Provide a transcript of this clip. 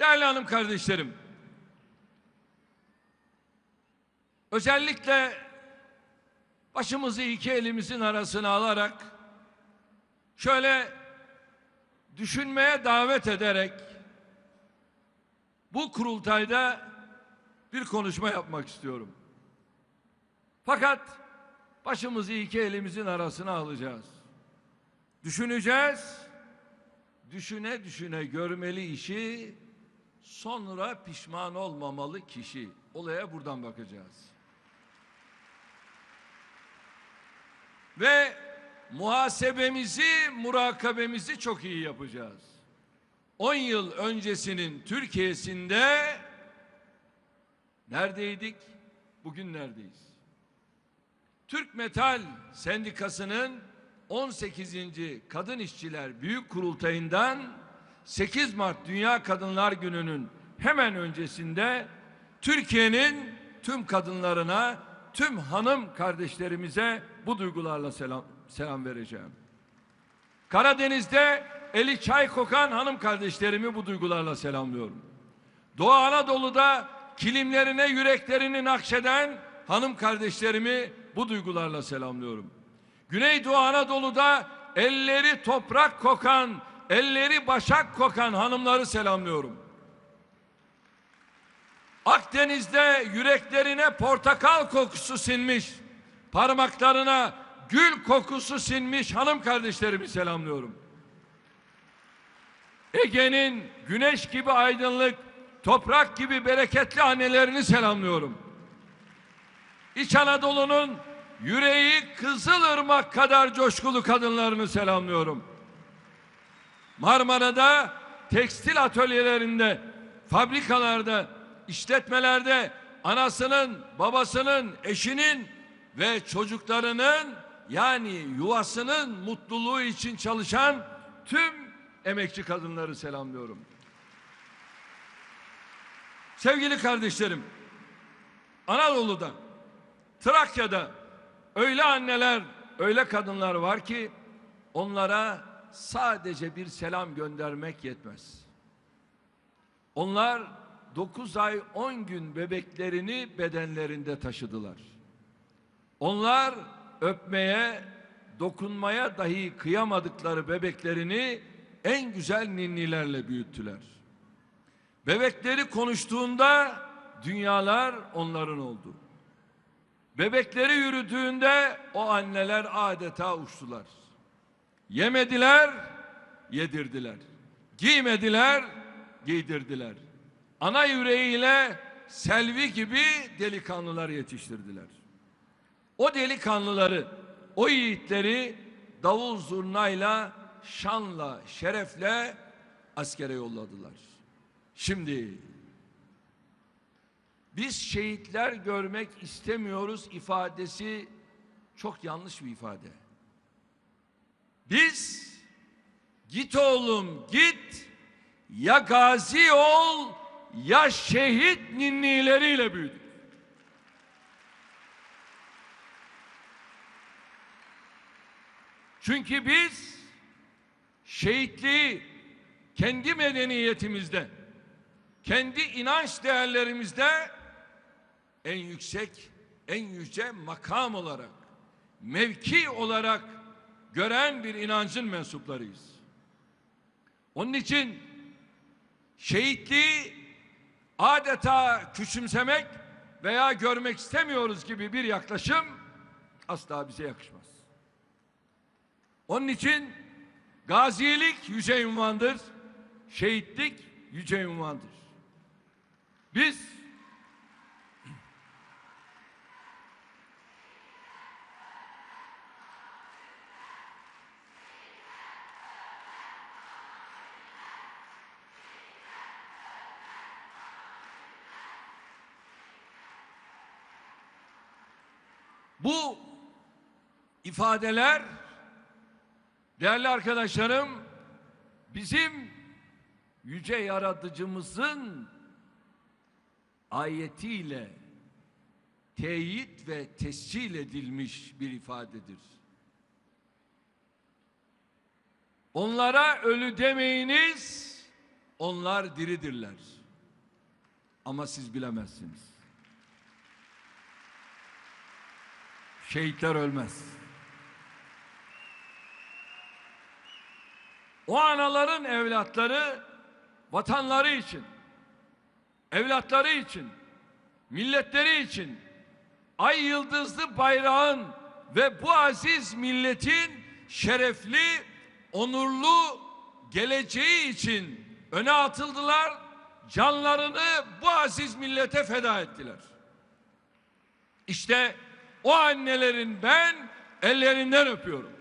Değerli hanım kardeşlerim, özellikle başımızı iki elimizin arasına alarak şöyle düşünmeye davet ederek bu kurultayda bir konuşma yapmak istiyorum. Fakat başımızı iki elimizin arasına alacağız. Düşüneceğiz. Düşüne düşüne görmeli işi, sonra pişman olmamalı kişi. Olaya buradan bakacağız. Ve muhasebemizi, murakabemizi çok iyi yapacağız. 10 yıl öncesinin Türkiye'sinde neredeydik? Bugün neredeyiz? Türk Metal Sendikası'nın 18. Kadın İşçiler Büyük Kurultayı'ndan 8 Mart Dünya Kadınlar Günü'nün hemen öncesinde Türkiye'nin tüm kadınlarına, tüm hanım kardeşlerimize bu duygularla selam selam vereceğim. Karadeniz'de eli çay kokan hanım kardeşlerimi bu duygularla selamlıyorum. Doğu Anadolu'da kilimlerine yüreklerini nakşeden hanım kardeşlerimi bu duygularla selamlıyorum. Güneydoğu Anadolu'da elleri toprak kokan, elleri başak kokan hanımları selamlıyorum. Akdeniz'de yüreklerine portakal kokusu sinmiş, parmaklarına gül kokusu sinmiş hanım kardeşlerimi selamlıyorum. Ege'nin güneş gibi aydınlık, toprak gibi bereketli annelerini selamlıyorum. İç Anadolu'nun yüreği Kızılırmak kadar coşkulu kadınlarını selamlıyorum. Marmara'da tekstil atölyelerinde, fabrikalarda, işletmelerde anasının, babasının, eşinin ve çocuklarının yani yuvasının mutluluğu için çalışan tüm emekçi kadınları selamlıyorum. Sevgili kardeşlerim, Anadolu'da, Trakya'da öyle anneler, öyle kadınlar var ki onlara sadece bir selam göndermek yetmez. Onlar 9 ay 10 gün bebeklerini bedenlerinde taşıdılar. Onlar öpmeye, dokunmaya dahi kıyamadıkları bebeklerini en güzel ninnilerle büyüttüler. Bebekleri konuştuğunda dünyalar onların oldu. Bebekleri yürüdüğünde o anneler adeta uçtular. Yemediler, yedirdiler. Giymediler, giydirdiler. Ana yüreğiyle selvi gibi delikanlılar yetiştirdiler. O delikanlıları, o yiğitleri davul zurnayla, şanla, şerefle askere yolladılar. Şimdi biz şehitler görmek istemiyoruz ifadesi çok yanlış bir ifade. Biz git oğlum git ya gazi ol ya şehit ninnileriyle büyüdük. Çünkü biz şehitliği kendi medeniyetimizde, kendi inanç değerlerimizde en yüksek, en yüce makam olarak, mevki olarak gören bir inancın mensuplarıyız. Onun için şehitliği adeta küçümsemek veya görmek istemiyoruz gibi bir yaklaşım asla bize yakışmaz. Onun için gazilik yüce ünvandır, şehitlik yüce ünvandır. Biz Bu ifadeler değerli arkadaşlarım bizim yüce yaratıcımızın ayetiyle teyit ve tescil edilmiş bir ifadedir. Onlara ölü demeyiniz, Onlar diridirler. Ama siz bilemezsiniz. Şehitler ölmez. O anaların evlatları vatanları için, evlatları için, milletleri için ay yıldızlı bayrağın ve bu aziz milletin şerefli, onurlu geleceği için öne atıldılar. Canlarını bu aziz millete feda ettiler. İşte o annelerin ben ellerinden öpüyorum.